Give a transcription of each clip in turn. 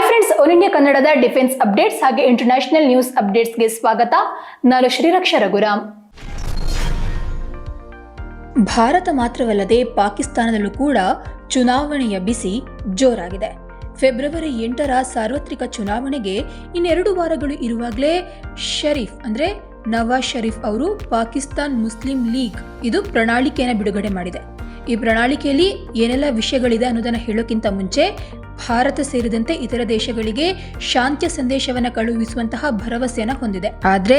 Hi friends all India ಕನ್ನಡದ defence updates ಹಾಗೆ international news ಅಪ್ಡೇಟ್ಸ್ಗೆ ಸ್ವಾಗತ. ನಾನು ಶ್ರೀರಕ್ಷ ರಘುರಾಮ್. ಭಾರತ ಮಾತ್ರವಲ್ಲದೆ ಪಾಕಿಸ್ತಾನದಲ್ಲೂ ಕೂಡ ಚುನಾವಣೆಯ ಬಿಸಿ ಜೋರಾಗಿದೆ. ಫೆಬ್ರವರಿ ಎಂಟರ ಸಾರ್ವತ್ರಿಕ ಚುನಾವಣೆಗೆ ಇನ್ನೆರಡು ವಾರಗಳು ಇರುವಾಗಲೇ ಶರೀಫ್ ಅಂದ್ರೆ ನವಾಜ್ ಶರೀಫ್ ಅವರು ಪಾಕಿಸ್ತಾನ್ ಮುಸ್ಲಿಂ ಲೀಗ್ ಇದು ಪ್ರಣಾಳಿಕೆಯನ್ನು ಬಿಡುಗಡೆ ಮಾಡಿದೆ. ಈ ಪ್ರಣಾಳಿಕೆಯಲ್ಲಿ ಏನೆಲ್ಲ ವಿಷಯಗಳಿದೆ ಅನ್ನೋದನ್ನು ಹೇಳೋಕ್ಕಿಂತ ಮುಂಚೆ ಭಾರತ ಸೇರಿದಂತೆ ಇತರ ದೇಶಗಳಿಗೆ ಶಾಂತಿಯ ಸಂದೇಶವನ್ನು ಕಳುಹಿಸುವಂತಹ ಭರವಸೆಯನ್ನು ಹೊಂದಿದೆ. ಆದರೆ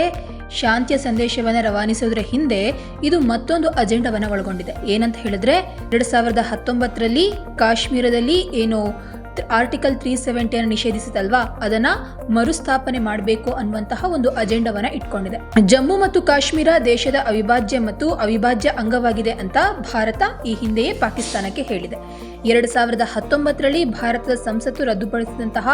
ಶಾಂತಿಯ ಸಂದೇಶವನ್ನು ರವಾನಿಸೋದ್ರ ಹಿಂದೆ ಇದು ಮತ್ತೊಂದು ಅಜೆಂಡಾವನ್ನು ಒಳಗೊಂಡಿದೆ. ಏನಂತ ಹೇಳಿದ್ರೆ ಎರಡ್ ಸಾವಿರದ ಹತ್ತೊಂಬತ್ತರಲ್ಲಿ ಕಾಶ್ಮೀರದಲ್ಲಿ ಏನು ಆರ್ಟಿಕಲ್ ತ್ರೀ ಸೆವೆಂಟಿಯನ್ನು ನಿಷೇಧಿಸಿದಲ್ವಾ ಅದನ್ನ ಮರುಸ್ಥಾಪನೆ ಮಾಡಬೇಕು ಅನ್ನುವಂತಹ ಒಂದು ಅಜೆಂಡಾವನ್ನ ಇಟ್ಕೊಂಡಿದೆ. ಜಮ್ಮು ಮತ್ತು ಕಾಶ್ಮೀರ ದೇಶದ ಅವಿಭಾಜ್ಯ ಮತ್ತು ಅವಿಭಾಜ್ಯ ಅಂಗವಾಗಿದೆ ಅಂತ ಭಾರತ ಈ ಹಿಂದೆಯೇ ಪಾಕಿಸ್ತಾನಕ್ಕೆ ಹೇಳಿದೆ. ಎರಡು ಸಾವಿರದ ಹತ್ತೊಂಬತ್ತರಲ್ಲಿ ಭಾರತದ ಸಂಸತ್ತು ರದ್ದುಪಡಿಸಿದಂತಹ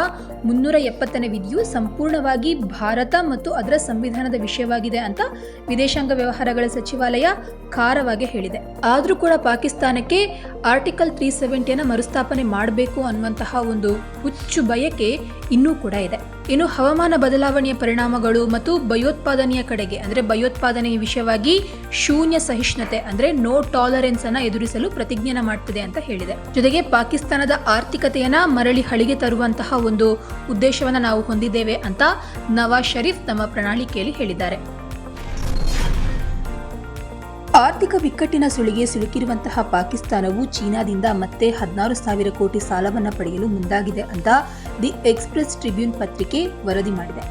ಮುನ್ನೂರ ಎಪ್ಪತ್ತನೇ ವಿಧಿಯು ಸಂಪೂರ್ಣವಾಗಿ ಭಾರತ ಮತ್ತು ಅದರ ಸಂವಿಧಾನದ ವಿಷಯವಾಗಿದೆ ಅಂತ ವಿದೇಶಾಂಗ ವ್ಯವಹಾರಗಳ ಸಚಿವಾಲಯ ಖಾರವಾಗಿ ಹೇಳಿದೆ. ಆದರೂ ಕೂಡ ಪಾಕಿಸ್ತಾನಕ್ಕೆ ಆರ್ಟಿಕಲ್ ತ್ರೀ ಸೆವೆಂಟಿಯನ್ನು ಮರುಸ್ಥಾಪನೆ ಮಾಡಬೇಕು ಅನ್ನುವಂತಹ ಒಂದು ಹುಚ್ಚು ಬಯಕೆ ಇನ್ನೂ ಕೂಡ ಇದೆ. ಇನ್ನು ಹವಾಮಾನ ಬದಲಾವಣೆಯ ಪರಿಣಾಮಗಳು ಮತ್ತು ಭಯೋತ್ಪಾದನೆಯ ಕಡೆಗೆ, ಅಂದ್ರೆ ಭಯೋತ್ಪಾದನೆಯ ವಿಷಯವಾಗಿ ಶೂನ್ಯ ಸಹಿಷ್ಣುತೆ, ಅಂದ್ರೆ ನೋ ಟಾಲರೆನ್ಸ್ ಅನ್ನ ಎದುರಿಸಲು ಪ್ರತಿಜ್ಞಾನ ಮಾಡ್ತಿದೆ ಅಂತ ಹೇಳಿದೆ. ಜೊತೆಗೆ ಪಾಕಿಸ್ತಾನದ ಆರ್ಥಿಕತೆಯನ್ನ ಮರಳಿ ಹಳಿಗೆ ತರುವಂತಹ ಒಂದು ಉದ್ದೇಶವನ್ನ ನಾವು ಹೊಂದಿದ್ದೇವೆ ಅಂತ ನವಾಜ್ ಶರೀಫ್ ತಮ್ಮ ಪ್ರಣಾಳಿಕೆಯಲ್ಲಿ ಹೇಳಿದ್ದಾರೆ. ಆರ್ಥಿಕ ಬಿಕ್ಕಟ್ಟಿನ ಸುಳಿಗೆ ಸಿಲುಕಿರುವಂತಹ ಪಾಕಿಸ್ತಾನವು ಚೀನಾದಿಂದ ಮತ್ತೆ ಹದಿನಾರು ಸಾವಿರ ಕೋಟಿ ಸಾಲವನ್ನು ಪಡೆಯಲು ಮುಂದಾಗಿದೆ ಅಂತ ದಿ ಎಕ್ಸ್ಪ್ರೆಸ್ ಟ್ರಿಬ್ಯೂನ್ ಪತ್ರಿಕೆ ವರದಿ ಮಾಡಿದೆ.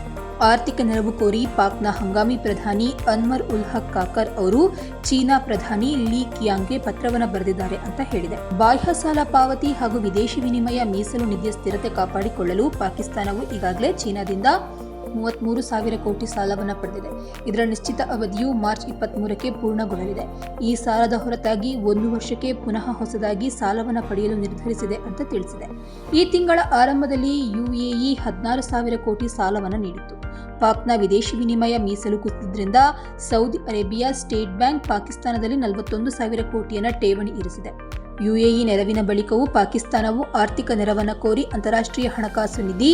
ಆರ್ಥಿಕ ನೆರವು ಕೋರಿ ಪಾಕ್ನ ಹಂಗಾಮಿ ಪ್ರಧಾನಿ ಅನ್ವರ್ ಉಲ್ ಹಕ್ ಕಾಕರ್ ಅವರು ಚೀನಾ ಪ್ರಧಾನಿ ಲೀ ಕಿಯಾಂಗ್ಗೆ ಪತ್ರವನ್ನು ಬರೆದಿದ್ದಾರೆ ಅಂತ ಹೇಳಿದೆ. ಬಾಹ್ಯ ಸಾಲ ಪಾವತಿ ಹಾಗೂ ವಿದೇಶಿ ವಿನಿಮಯ ಮೀಸಲು ನಿಧಿಯ ಸ್ಥಿರತೆ ಕಾಪಾಡಿಕೊಳ್ಳಲು ಪಾಕಿಸ್ತಾನವು ಈಗಾಗಲೇ ಚೀನಾದಿಂದ ಮೂವತ್ಮೂರು ಸಾವಿರ ಕೋಟಿ ಸಾಲವನ್ನು ಪಡೆದಿದೆ. ಇದರ ನಿಶ್ಚಿತ ಅವಧಿಯು ಮಾರ್ಚ್ ಇಪ್ಪತ್ಮೂರಕ್ಕೆ ಪೂರ್ಣಗೊಳ್ಳಲಿದೆ. ಈ ಸಾಲದ ಹೊರತಾಗಿ ಒಂದು ವರ್ಷಕ್ಕೆ ಪುನಃ ಹೊಸದಾಗಿ ಸಾಲವನ್ನು ಪಡೆಯಲು ನಿರ್ಧರಿಸಿದೆ ಅಂತ ತಿಳಿಸಿದೆ. ಈ ತಿಂಗಳ ಆರಂಭದಲ್ಲಿ ಯುಎಇ ಹದಿನಾರು ಸಾವಿರ ಕೋಟಿ ಸಾಲವನ್ನು ನೀಡಿತ್ತು. ಪಾಕ್ನ ವಿದೇಶಿ ವಿನಿಮಯ ಮೀಸಲು ಕುಸಿದ್ರಿಂದ ಸೌದಿ ಅರೇಬಿಯಾ ಸ್ಟೇಟ್ ಬ್ಯಾಂಕ್ ಪಾಕಿಸ್ತಾನದಲ್ಲಿ ನಲವತ್ತೊಂದು ಸಾವಿರ ಕೋಟಿಯನ್ನು ಠೇವಣಿ ಇರಿಸಿದೆ. ಯುಎಇ ನೆರವಿನ ಬಳಿಕವೂ ಪಾಕಿಸ್ತಾನವು ಆರ್ಥಿಕ ನೆರವನ್ನು ಕೋರಿ ಅಂತಾರಾಷ್ಟ್ರೀಯ ಹಣಕಾಸು ನಿಧಿ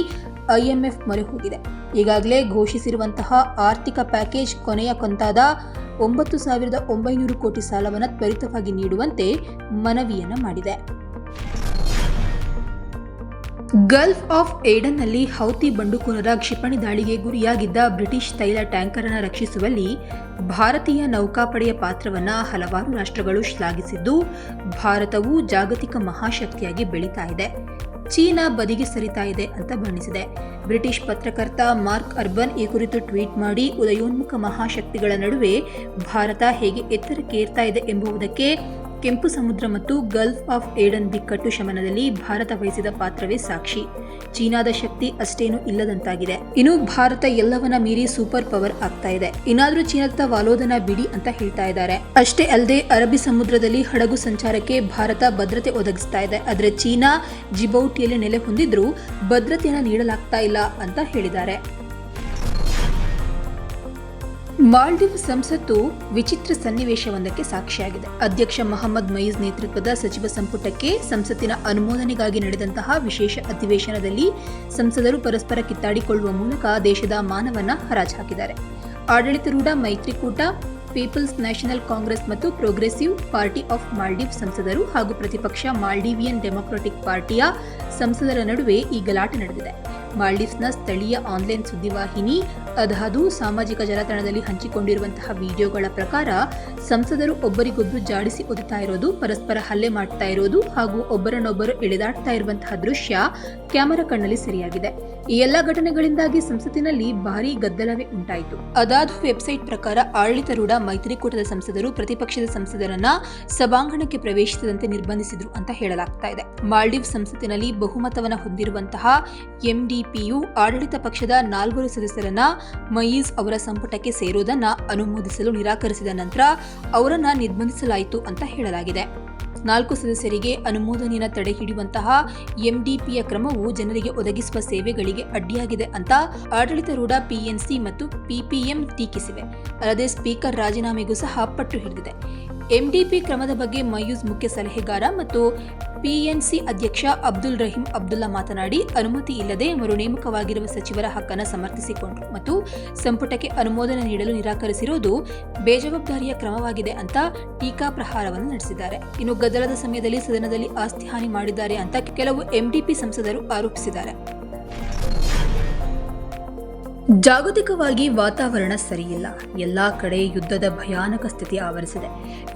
ಐಎಂಎಫ್ ಮೊರೆ ಹೋಗಿದೆ ಈಗಾಗಲೇ ಘೋಷಿಸಿರುವಂತಹ ಆರ್ಥಿಕ ಪ್ಯಾಕೇಜ್ ಕೊನೆಯ ಕೊಂತಾದ ಒಂಬತ್ತು ಸಾವಿರದ ಒಂಬೈನೂರು ಕೋಟಿ ಸಾಲವನ್ನು ತ್ವರಿತವಾಗಿ ನೀಡುವಂತೆ ಮನವಿಯನ್ನು ಮಾಡಿದೆ. ಗಲ್ಫ್ ಆಫ್ ಏಡನ್ನಲ್ಲಿ ಹೌತಿ ಬಂಡುಕೋರರ ಕ್ಷಿಪಣಿ ದಾಳಿಗೆ ಗುರಿಯಾಗಿದ್ದ ಬ್ರಿಟಿಷ್ ತೈಲ ಟ್ಯಾಂಕರ್ ಅನ್ನು ರಕ್ಷಿಸುವಲ್ಲಿ ಭಾರತೀಯ ನೌಕಾಪಡೆಯ ಪಾತ್ರವನ್ನು ಹಲವಾರು ರಾಷ್ಟ್ರಗಳು ಶ್ಲಾಘಿಸಿದ್ದು, ಭಾರತವು ಜಾಗತಿಕ ಮಹಾಶಕ್ತಿಯಾಗಿ ಬೆಳೀತಾ ಇದೆ. ಚೀನಾ ಬದಿಗೆ ಸರಿತಾ ಇದೆ ಅಂತ ಬಣ್ಣಿಸಿದೆ. ಬ್ರಿಟಿಷ್ ಪತ್ರಕರ್ತ ಮಾರ್ಕ್ ಅರ್ಬನ್ ಈ ಕುರಿತು ಟ್ವೀಟ್ ಮಾಡಿ, ಉದಯೋನ್ಮುಖ ಮಹಾಶಕ್ತಿಗಳ ನಡುವೆ ಭಾರತ ಹೇಗೆ ಎತ್ತರಕ್ಕೇರ್ತಾ ಇದೆ ಎಂಬುದಕ್ಕೆ ಕೆಂಪು ಸಮುದ್ರ ಮತ್ತು ಗಲ್ಫ್ ಆಫ್ ಏಡನ್ ಬಿಕ್ಕಟ್ಟು ಶಮನದಲ್ಲಿ ಭಾರತ ವಹಿಸಿದ ಪಾತ್ರವೇ ಸಾಕ್ಷಿ. ಚೀನಾದ ಶಕ್ತಿ ಅಷ್ಟೇನು ಇಲ್ಲದಂತಾಗಿದೆ. ಇನ್ನು ಭಾರತ ಎಲ್ಲವನ್ನ ಮೀರಿ ಸೂಪರ್ ಪವರ್ ಆಗ್ತಾ ಇದೆ. ಇನ್ನಾದ್ರೂ ಚೀನಾದ ವಾಲೋದನ ಬಿಡಿ ಅಂತ ಹೇಳ್ತಾ ಇದ್ದಾರೆ. ಅಷ್ಟೇ ಅಲ್ಲದೆ ಅರಬ್ಬಿ ಸಮುದ್ರದಲ್ಲಿ ಹಡಗು ಸಂಚಾರಕ್ಕೆ ಭಾರತ ಭದ್ರತೆ ಒದಗಿಸ್ತಾ ಇದೆ. ಆದರೆ ಚೀನಾ ಜಿಬೌಟಿಯಲ್ಲಿ ನೆಲೆ ಹೊಂದಿದ್ರೂ ಭದ್ರತೆಯನ್ನು ನೀಡಲಾಗ್ತಾ ಇಲ್ಲ ಅಂತ ಹೇಳಿದ್ದಾರೆ. ಮಾಲ್ಡೀವ್ ಸಂಸತ್ತು ವಿಚಿತ್ರ ಸನ್ನಿವೇಶವೊಂದಕ್ಕೆ ಸಾಕ್ಷಿಯಾಗಿದೆ. ಅಧ್ಯಕ್ಷ ಮೊಹಮ್ಮದ್ ಮಯೀಜ್ ನೇತೃತ್ವದ ಸಚಿವ ಸಂಪುಟಕ್ಕೆ ಸಂಸತ್ತಿನ ಅನುಮೋದನೆಗಾಗಿ ನಡೆದಂತಹ ವಿಶೇಷ ಅಧಿವೇಶನದಲ್ಲಿ ಸಂಸದರು ಪರಸ್ಪರ ಕಿತ್ತಾಡಿಕೊಳ್ಳುವ ಮೂಲಕ ದೇಶದ ಮಾನವನ್ನ ಹರಾಜು ಹಾಕಿದ್ದಾರೆ ಆಡಳಿತಾರೂಢ ಮೈತ್ರಿಕೂಟ, ಪೀಪಲ್ಸ್ ನ್ಯಾಷನಲ್ ಕಾಂಗ್ರೆಸ್ ಮತ್ತು ಪ್ರೋಗ್ರೆಸಿವ್ ಪಾರ್ಟಿ ಆಫ್ ಮಾಲ್ಡೀವ್ ಸಂಸದರು ಹಾಗೂ ಪ್ರತಿಪಕ್ಷ ಮಾಲ್ಡೀವಿಯನ್ ಡೆಮೊಕ್ರಾಟಿಕ್ ಪಾರ್ಟಿಯ ಸಂಸದರ ನಡುವೆ ಈ ಗಲಾಟೆ ನಡೆದಿದೆ. ಮಾಲ್ಡೀವ್ಸ್ನ ಸ್ಥಳೀಯ ಆನ್ಲೈನ್ ಸುದ್ದಿವಾಹಿನಿ ಅದಾದು ಸಾಮಾಜಿಕ ಜಾಲತಾಣದಲ್ಲಿ ಹಂಚಿಕೊಂಡಿರುವಂತಹ ವಿಡಿಯೋಗಳ ಪ್ರಕಾರ ಸಂಸದರು ಒಬ್ಬರಿಗೊಬ್ಬರು ಜಾಡಿಸಿ ಓದುತ್ತಾ ಇರೋದು, ಪರಸ್ಪರ ಹಲ್ಲೆ ಮಾಡ್ತಾ ಇರೋದು ಹಾಗೂ ಒಬ್ಬರನ್ನೊಬ್ಬರು ಎಳೆದಾಡ್ತಾ ಇರುವಂತಹ ದೃಶ್ಯ ಕ್ಯಾಮೆರಾ ಕಣ್ಣಲ್ಲಿ ಸರಿಯಾಗಿದೆ. ಈ ಎಲ್ಲ ಘಟನೆಗಳಿಂದಾಗಿ ಸಂಸತ್ತಿನಲ್ಲಿ ಭಾರೀ ಗದ್ದಲವೇ ಉಂಟಾಯಿತು. ಅದಾದ ವೆಬ್ಸೈಟ್ ಪ್ರಕಾರ ಆಡಳಿತಾರೂಢ ಮೈತ್ರಿಕೂಟದ ಸಂಸದರು ಪ್ರತಿಪಕ್ಷದ ಸಂಸದರನ್ನ ಸಭಾಂಗಣಕ್ಕೆ ಪ್ರವೇಶಿಸದಂತೆ ನಿರ್ಬಂಧಿಸಿದ್ರು ಅಂತ ಹೇಳಲಾಗ್ತಾ ಇದೆ. ಮಾಲ್ಡೀವ್ ಸಂಸತ್ತಿನಲ್ಲಿ ಬಹುಮತವನ್ನು ಹೊಂದಿರುವಂತಹ ಎಂಡಿಪಿಯು ಆಡಳಿತ ಪಕ್ಷದ ನಾಲ್ವರು ಸದಸ್ಯರನ್ನ ಮಯೀಸ್ ಅವರ ಸಂಪುಟಕ್ಕೆ ಸೇರುವುದನ್ನ ಅನುಮೋದಿಸಲು ನಿರಾಕರಿಸಿದ ನಂತರ ಅವರನ್ನ ನಿರ್ಬಂಧಿಸಲಾಯಿತು ಅಂತ ಹೇಳಲಾಗಿದೆ. ನಾಲ್ಕು ಸದಸ್ಯರಿಗೆ ಅನುಮೋದನೆಯನ್ನು ತಡೆಹಿಡಿಯುವಂತಹ ಎಂಡಿಪಿಯ ಕ್ರಮವು ಜನರಿಗೆ ಒದಗಿಸುವ ಸೇವೆಗಳಿಗೆ ಅಡ್ಡಿಯಾಗಿದೆ ಅಂತ ಆಡಳಿತಾರೂಢ ಪಿಎನ್ಸಿ ಮತ್ತು ಪಿಪಿಎಂ ಟೀಕಿಸಿವೆ. ಅಲ್ಲದೆ ಸ್ಪೀಕರ್ ರಾಜೀನಾಮೆಗೂ ಸಹ ಪಟ್ಟು ಹಿಡಿದಿದೆ. ಎಂಡಿಪಿ ಕ್ರಮದ ಬಗ್ಗೆ ಮಯೂಸ್ ಮುಖ್ಯ ಸಲಹೆಗಾರ ಮತ್ತು ಪಿಎನ್ಸಿ ಅಧ್ಯಕ್ಷ ಅಬ್ದುಲ್ ರಹೀಂ ಅಬ್ದುಲ್ಲಾ ಮಾತನಾಡಿ, ಅನುಮತಿ ಇಲ್ಲದೆ ಮರು ನೇಮಕವಾಗಿರುವ ಸಚಿವರ ಹಕ್ಕನ್ನು ಸಮರ್ಥಿಸಿಕೊಂಡರು ಮತ್ತು ಸಂಪುಟಕ್ಕೆ ಅನುಮೋದನೆ ನೀಡಲು ನಿರಾಕರಿಸಿರುವುದು ಬೇಜವಾಬ್ದಾರಿಯ ಕ್ರಮವಾಗಿದೆ ಅಂತ ಟೀಕಾ ಪ್ರಹಾರವನ್ನು ನಡೆಸಿದ್ದಾರೆ. ಇನ್ನು ಗದ್ದಲದ ಸಮಯದಲ್ಲಿ ಸದನದಲ್ಲಿ ಆಸ್ತಿ ಹಾನಿ ಮಾಡಿದ್ದಾರೆ ಅಂತ ಕೆಲವು ಎಂಡಿಪಿ ಸಂಸದರು ಆರೋಪಿಸಿದ್ದಾರೆ. ಜಾಗತಿಕವಾಗಿ ವಾತಾವರಣ ಸರಿಯಿಲ್ಲ. ಎಲ್ಲಾ ಕಡೆ ಯುದ್ಧದ ಭಯಾನಕ ಸ್ಥಿತಿ ಆವರಿಸಿದೆ.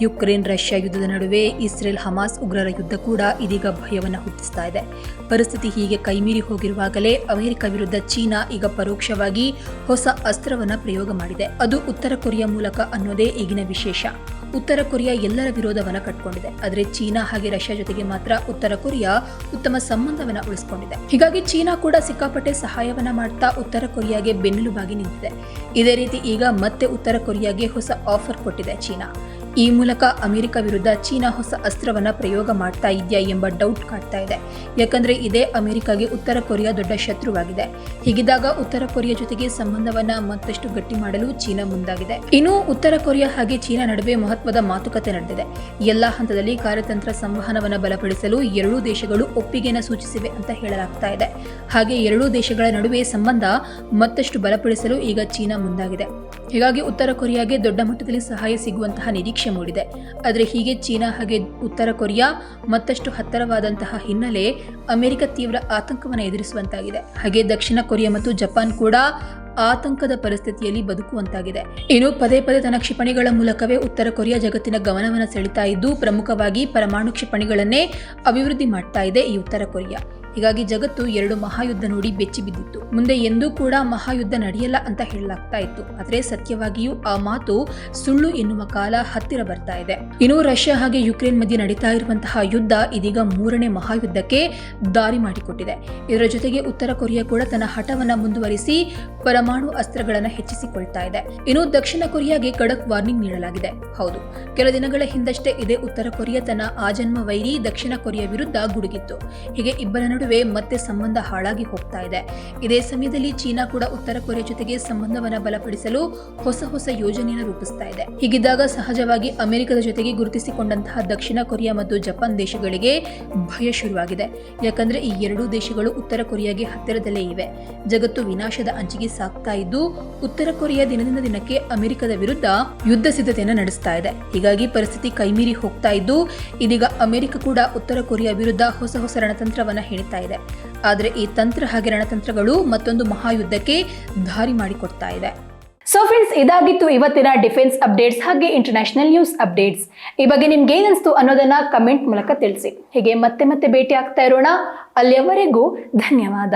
ಯುಕ್ರೇನ್, ರಷ್ಯಾ ಯುದ್ಧದ ನಡುವೆ ಇಸ್ರೇಲ್, ಹಮಾಸ್ ಉಗ್ರರ ಯುದ್ಧ ಕೂಡ ಇದೀಗ ಭಯವನ್ನು ಹುಟ್ಟಿಸ್ತಾ ಇದೆ. ಪರಿಸ್ಥಿತಿ ಹೀಗೆ ಕೈಮೀರಿ ಹೋಗಿರುವಾಗಲೇ ಅಮೆರಿಕ ವಿರುದ್ಧ ಚೀನಾ ಈಗ ಪರೋಕ್ಷವಾಗಿ ಹೊಸ ಅಸ್ತ್ರವನ್ನು ಪ್ರಯೋಗ ಮಾಡಿದೆ. ಅದು ಉತ್ತರ ಕೊರಿಯಾ ಮೂಲಕ ಅನ್ನೋದೇ ಈಗಿನ ವಿಶೇಷ. ಉತ್ತರ ಕೊರಿಯಾ ಎಲ್ಲರ ವಿರೋಧವನ್ನು ಕಟ್ಕೊಂಡಿದೆ. ಆದರೆ ಚೀನಾ ಹಾಗೆ ರಷ್ಯಾ ಜೊತೆಗೆ ಮಾತ್ರ ಉತ್ತರ ಕೊರಿಯಾ ಉತ್ತಮ ಸಂಬಂಧವನ್ನ ಉಳಿಸಿಕೊಂಡಿದೆ. ಹೀಗಾಗಿ ಚೀನಾ ಕೂಡ ಸಿಕ್ಕಾಪಟ್ಟೆ ಸಹಾಯವನ್ನ ಮಾಡ್ತಾ ಉತ್ತರ ಕೊರಿಯಾಗೆ ಬೆನ್ನೆಲುಬಾಗಿ ನಿಂತಿದೆ. ಇದೇ ರೀತಿ ಈಗ ಮತ್ತೆ ಉತ್ತರ ಕೊರಿಯಾಗೆ ಹೊಸ ಆಫರ್ ಕೊಟ್ಟಿದೆ ಚೀನಾ. ಈ ಮೂಲಕ ಅಮೆರಿಕ ವಿರುದ್ಧ ಚೀನಾ ಹೊಸ ಅಸ್ತ್ರವನ್ನು ಪ್ರಯೋಗ ಮಾಡ್ತಾ ಇದೆಯಾ ಎಂಬ ಡೌಟ್ ಕಾಡ್ತಾ ಇದೆ. ಯಾಕಂದ್ರೆ ಇದೇ ಅಮೆರಿಕಾಗೆ ಉತ್ತರ ಕೊರಿಯಾ ದೊಡ್ಡ ಶತ್ರುವಾಗಿದೆ. ಹೀಗಿದ್ದಾಗ ಉತ್ತರ ಕೊರಿಯಾ ಜೊತೆಗೆ ಸಂಬಂಧವನ್ನ ಮತ್ತಷ್ಟು ಗಟ್ಟಿ ಮಾಡಲು ಚೀನಾ ಮುಂದಾಗಿದೆ. ಇನ್ನು ಉತ್ತರ ಕೊರಿಯಾ ಹಾಗೆ ಚೀನಾ ನಡುವೆ ಮಹತ್ವದ ಮಾತುಕತೆ ನಡೆದಿದೆ. ಎಲ್ಲಾ ಹಂತದಲ್ಲಿ ಕಾರ್ಯತಂತ್ರ ಸಂವಹನವನ್ನು ಬಲಪಡಿಸಲು ಎರಡೂ ದೇಶಗಳು ಒಪ್ಪಿಗೆಯನ್ನು ಸೂಚಿಸಿವೆ ಅಂತ ಹೇಳಲಾಗ್ತಾ ಇದೆ. ಹಾಗೆ ಎರಡೂ ದೇಶಗಳ ನಡುವೆ ಸಂಬಂಧ ಮತ್ತಷ್ಟು ಬಲಪಡಿಸಲು ಈಗ ಚೀನಾ ಮುಂದಾಗಿದೆ. ಹೀಗಾಗಿ ಉತ್ತರ ಕೊರಿಯಾಗೆ ದೊಡ್ಡ ಮಟ್ಟದಲ್ಲಿ ಸಹಾಯ ಸಿಗುವಂತಹ ನಿರೀಕ್ಷೆ ಮೂಡಿದೆ. ಆದರೆ ಹೀಗೆ ಚೀನಾ ಹಾಗೆ ಉತ್ತರ ಕೊರಿಯಾ ಮತ್ತಷ್ಟು ಹತ್ತರವಾದಂತಹ ಹಿನ್ನೆಲೆ ಅಮೆರಿಕ ತೀವ್ರ ಆತಂಕವನ್ನು ಎದುರಿಸುವಂತಾಗಿದೆ. ಹಾಗೆ ದಕ್ಷಿಣ ಕೊರಿಯಾ ಮತ್ತು ಜಪಾನ್ ಕೂಡ ಆತಂಕದ ಪರಿಸ್ಥಿತಿಯಲ್ಲಿ ಬದುಕುವಂತಾಗಿದೆ. ಇನ್ನು ಪದೇ ಪದೇ ತನ್ನ ಕ್ಷಿಪಣಿಗಳ ಮೂಲಕವೇ ಉತ್ತರ ಕೊರಿಯಾ ಜಗತ್ತಿನ ಗಮನವನ್ನು ಸೆಳೀತಾ ಇದ್ದು, ಪ್ರಮುಖವಾಗಿ ಪರಮಾಣು ಕ್ಷಿಪಣಿಗಳನ್ನೇ ಅಭಿವೃದ್ಧಿ ಮಾಡ್ತಾ ಇದೆ ಈ ಉತ್ತರ ಕೊರಿಯಾ. ಹೀಗಾಗಿ ಜಗತ್ತು ಎರಡು ಮಹಾಯುದ್ಧ ನೋಡಿ ಬೆಚ್ಚಿ ಬಿದ್ದಿತ್ತು. ಮುಂದೆ ಎಂದೂ ಕೂಡ ಮಹಾಯುದ್ಧ ನಡೆಯಲ್ಲ ಅಂತ ಹೇಳಲಾಗ್ತಾ ಇತ್ತು. ಆದರೆ ಸತ್ಯವಾಗಿಯೂ ಆ ಮಾತು ಸುಳ್ಳು ಎನ್ನುವ ಕಾಲ ಹತ್ತಿರ ಬರ್ತಾ ಇದೆ. ಇನ್ನು ರಷ್ಯಾ ಹಾಗೆ ಯುಕ್ರೇನ್ ಮಧ್ಯೆ ನಡೀತಾ ಇರುವಂತಹ ಯುದ್ಧ ಇದೀಗ ಮೂರನೇ ಮಹಾಯುದ್ಧಕ್ಕೆ ದಾರಿ ಮಾಡಿಕೊಟ್ಟಿದೆ. ಇದರ ಜೊತೆಗೆ ಉತ್ತರ ಕೊರಿಯಾ ಕೂಡ ತನ್ನ ಹಠವನ್ನ ಮುಂದುವರಿಸಿ ಪರಮಾಣು ಅಸ್ತ್ರಗಳನ್ನು ಹೆಚ್ಚಿಸಿಕೊಳ್ತಾ ಇದೆ. ಇನ್ನು ದಕ್ಷಿಣ ಕೊರಿಯಾಗೆ ಖಡಕ್ ವಾರ್ನಿಂಗ್ ನೀಡಲಾಗಿದೆ. ಹೌದು, ಕೆಲ ದಿನಗಳ ಹಿಂದಷ್ಟೇ ಇದೇ ಉತ್ತರ ಕೊರಿಯಾ ತನ್ನ ಆಜನ್ಮ ವೈರಿ ದಕ್ಷಿಣ ಕೊರಿಯಾ ವಿರುದ್ಧ ಗುಡುಗಿತ್ತು. ಹೀಗೆ ಇಬ್ಬರ ನಡುವೆ ಮತ್ತೆ ಸಂಬಂಧ ಹಾಳಾಗಿ ಹೋಗ್ತಾ ಇದೆ. ಇದೇ ಸಮಯದಲ್ಲಿ ಚೀನಾ ಕೂಡ ಉತ್ತರ ಕೊರಿಯಾ ಜೊತೆಗೆ ಸಂಬಂಧವನ್ನ ಬಲಪಡಿಸಲು ಹೊಸ ಹೊಸ ಯೋಜನೆಯನ್ನು ರೂಪಿಸ್ತಾ ಇದೆ. ಹೀಗಿದ್ದಾಗ ಸಹಜವಾಗಿ ಅಮೆರಿಕದ ಜೊತೆಗೆ ಗುರುತಿಸಿಕೊಂಡಂತಹ ದಕ್ಷಿಣ ಕೊರಿಯಾ ಮತ್ತು ಜಪಾನ್ ದೇಶಗಳಿಗೆ ಭಯ ಶುರುವಾಗಿದೆ. ಯಾಕಂದ್ರೆ ಈ ಎರಡೂ ದೇಶಗಳು ಉತ್ತರ ಕೊರಿಯಾಗೆ ಹತ್ತಿರದಲ್ಲೇ ಇವೆ. ಜಗತ್ತು ವಿನಾಶದ ಅಂಚಿಗೆ ಸಾಕ್ತಾ ಇದ್ದು, ಉತ್ತರ ಕೊರಿಯಾ ದಿನದಿಂದ ದಿನಕ್ಕೆ ಅಮೆರಿಕದ ವಿರುದ್ಧ ಯುದ್ಧ ಸಿದ್ಧತೆಯನ್ನು ನಡೆಸ್ತಾ ಇದೆ. ಹೀಗಾಗಿ ಪರಿಸ್ಥಿತಿ ಕೈಮೀರಿ ಹೋಗ್ತಾ ಇದ್ದು, ಇದೀಗ ಅಮೆರಿಕ ಕೂಡ ಉತ್ತರ ಕೊರಿಯಾ ವಿರುದ್ಧ ಹೊಸ ಹೊಸ ರಣತಂತ್ರವನ್ನ ಹೇಳ್ತಾ ಇದೆ. ಆದರೆ ಈ ತಂತ್ರ ಹಾಗೆ ರಣತಂತ್ರಗಳು ಮತ್ತೊಂದು ಮಹಾಯುದ್ಧಕ್ಕೆ ದಾರಿ ಮಾಡಿಕೊಡ್ತಾ ಇದೆ. ಸೊ ಫ್ರೆಂಡ್ಸ್ ಇದಾಗಿತ್ತು ಇವತ್ತಿನ ಡಿಫೆನ್ಸ್ ಅಪ್ಡೇಟ್ಸ್ ಹಾಗೆ ಇಂಟರ್ನ್ಯಾಷನಲ್ ನ್ಯೂಸ್ ಅಪ್ಡೇಟ್ಸ್. ಈ ಬಗ್ಗೆ ನಿಮ್ಗೆ ಏನಿಸ್ತು ಅನ್ನೋದನ್ನ ಕಮೆಂಟ್ ಮೂಲಕ ತಿಳಿಸಿ. ಹೀಗೆ ಮತ್ತೆ ಮತ್ತೆ ಭೇಟಿ ಆಗ್ತಾ ಇರೋಣ. ಅಲ್ಲಿಯವರೆಗೂ ಧನ್ಯವಾದ.